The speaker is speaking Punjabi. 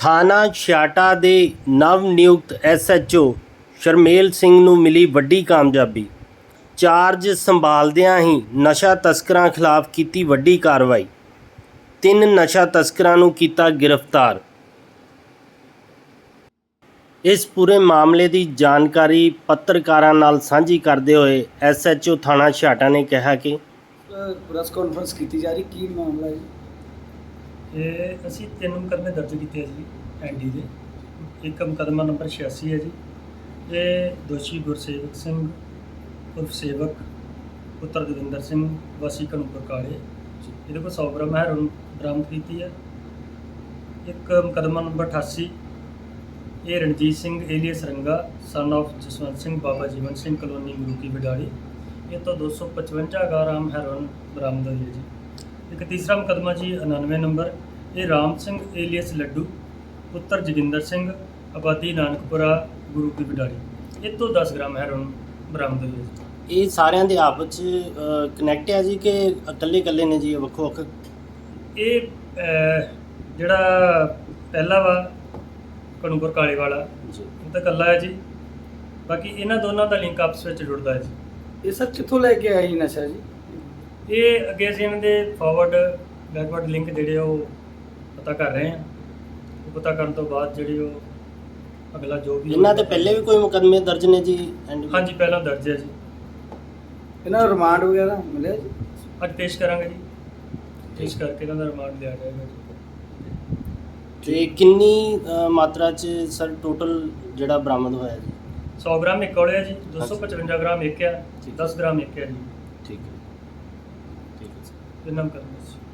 ਥਾਣਾ ਛਿਆਟਾ ਦੇ ਨਵ ਨਿਯੁਕਤ ਐਸਐਚਓ ਸ਼ਰਮੇਲ ਸਿੰਘ ਨੂੰ ਮਿਲੀ ਵੱਡੀ ਕਾਮਯਾਬੀ। ਚਾਰਜ ਸੰਭਾਲਦਿਆਂ ਹੀ ਨਸ਼ਾ ਤਸਕਰਾਂ ਖਿਲਾਫ ਕੀਤੀ ਵੱਡੀ ਕਾਰਵਾਈ। ਤਿੰਨ ਨਸ਼ਾ ਤਸਕਰਾਂ ਨੂੰ ਕੀਤਾ ਗ੍ਰਿਫਤਾਰ। ਇਸ ਪੂਰੇ ਮਾਮਲੇ ਦੀ ਜਾਣਕਾਰੀ ਪੱਤਰਕਾਰਾਂ ਨਾਲ ਸਾਂਝੀ ਕਰਦੇ ਹੋਏ ਐਸਐਚਓ ਥਾਣਾ ਛਿਆਟਾ ਨੇ ਕਿਹਾ ਕਿ ਪ੍ਰੈਸ ਕਾਨਫਰੰਸ ਕੀਤੀ ਜਾ ਰਹੀ। ਕੀ ਮਾਮਲਾ ਹੈ? ਜੀ? ਇਹ ਅਸੀਂ ਤਿੰਨ ਮੁਕੱਦਮੇ ਦਰਜ ਕੀਤੇ ਆ ਜੀ, ਐਨਡੀ ਦੇ। ਇੱਕ ਮੁਕੱਦਮਾ ਨੰਬਰ 86 ਹੈ ਜੀ। ਇਹ ਦੋਸ਼ੀ ਗੁਰਸੇਵਕ ਸਿੰਘ, ਉਰਫ ਸੇਵਕ, ਪੁੱਤਰ ਦਵਿੰਦਰ ਸਿੰਘ, ਵਾਸੀ ਕਨੂਪਰ ਕਾਲੇ ਇਹਦੇ ਕੋਲ 100 ਗ੍ਰਾਮ ਹੈਰੋਇਨ ਬਰਾਮਦ ਕੀਤੀ ਹੈ। ਇੱਕ ਮੁਕੱਦਮਾ ਨੰਬਰ 88 ਇਹ Ranjit Singh alias Ranga son of Jaswant Singh, Baba Jeevan Singh, colony Guru Ki Wadali. ਇਹ ਤੋਂ 255 ਗ੍ਰਾਮ ਹੈਰੋਇਨ ਬਰਾਮਦ ਹੋਈ ਹੈ ਜੀ। ਇੱਕ ਤੀਸਰਾ ਮੁਕੱਦਮਾ ਜੀ 99 ਨੰਬਰ ਇਹ ਰਾਮ ਸਿੰਘ ਏਲੀਅਸ ਲੱਡੂ ਪੁੱਤਰ ਜੋਗਿੰਦਰ ਸਿੰਘ ਆਬਾਦੀ ਨਾਨਕਪੁਰਾ ਗੁਰੂ ਕੀ ਵਿਡਾਲੀ ਇਹ ਤੋਂ 10 ਗ੍ਰਾਮ ਹੈਰੋਨ ਬਰਾਮਦ ਹੋਈ ਹੈ ਜੀ। ਇਹ ਸਾਰਿਆਂ ਦੇ ਆਪਸ ਚ ਕਨੈਕਟ ਹੈ ਜੀ ਕਿ ਇਕੱਲੇ ਇਕੱਲੇ ਨੇ ਜੀ ਵੱਖੋ ਵੱਖ? ਇਹ ਅਹ, ਜਿਹੜਾ ਪਹਿਲਾ ਵਾ ਕਨੂਪੁਰ ਕਾਲੇ ਵਾਲਾ ਜੀ। ਇਹ ਤਾਂ ਇਕੱਲਾ ਹੈ ਜੀ। ਬਾਕੀ ਇਹਨਾਂ ਦੋਨਾਂ ਦਾ ਲਿੰਕ ਆਪਸ ਵਿੱਚ ਜੁੜਦਾ ਹੈ ਜੀ। ਇਹ ਸਰ ਕਿੱਥੋਂ ਲੈ ਕੇ ਆਏ ਜੀ ਨਸ਼ਾ ਜੀ? ਇਹ ਅੱਗੇ ਅਸੀਂ ਇਹਨਾਂ ਦੇ ਫਾਰਵਰਡ ਬੈਕਵਰਡ ਲਿੰਕ ਜਿਹੜੇ ਉਹ ਪਤਾ ਕਰ ਰਹੇ ਹਾਂ। ਉਹ ਪਤਾ ਕਰਨ ਤੋਂ ਬਾਅਦ ਜਿਹੜੇ ਉਹ ਅਗਲਾ ਜੋ ਵੀ ਇਹਨਾਂ ਦੇ ਪਹਿਲੇ ਵੀ ਕੋਈ ਮੁਕੱਦਮੇ ਦਰਜ ਨੇ ਜੀ? ਐਂਡ ਹਾਂਜੀ ਪਹਿਲਾਂ ਦਰਜ ਹੈ ਜੀ। ਇਹਨਾਂ ਨੂੰ ਰਿਮਾਂਡ ਵਗੈਰਾ ਮਿਲਿਆ ਜੀ? ਅੱਜ ਪੇਸ਼ ਕਰਾਂਗੇ ਜੀ। ਪੇਸ਼ ਕਰਕੇ ਇਹਨਾਂ ਦਾ ਰਿਮਾਂਡ ਲਿਆ ਜਾਏਗਾ ਜੀ। ਤੇ ਕਿੰਨੀ ਮਾਤਰਾ ਚ ਸਰ ਟੋਟਲ ਜਿਹੜਾ ਬਰਾਮਦ ਹੋਇਆ ਜੀ? 100 ਗ੍ਰਾਮ ਇੱਕ ਕੋਲੇ ਹੈ ਜੀ। 255 ਗ੍ਰਾਮ ਇੱਕ ਹੈ ਠੀਕ। 10 ਗ੍ਰਾਮ ਇੱਕ ਹੈ ਜੀ। ਠੀਕ ਹੈ। ঠিক আছে। প্রণাম করছি।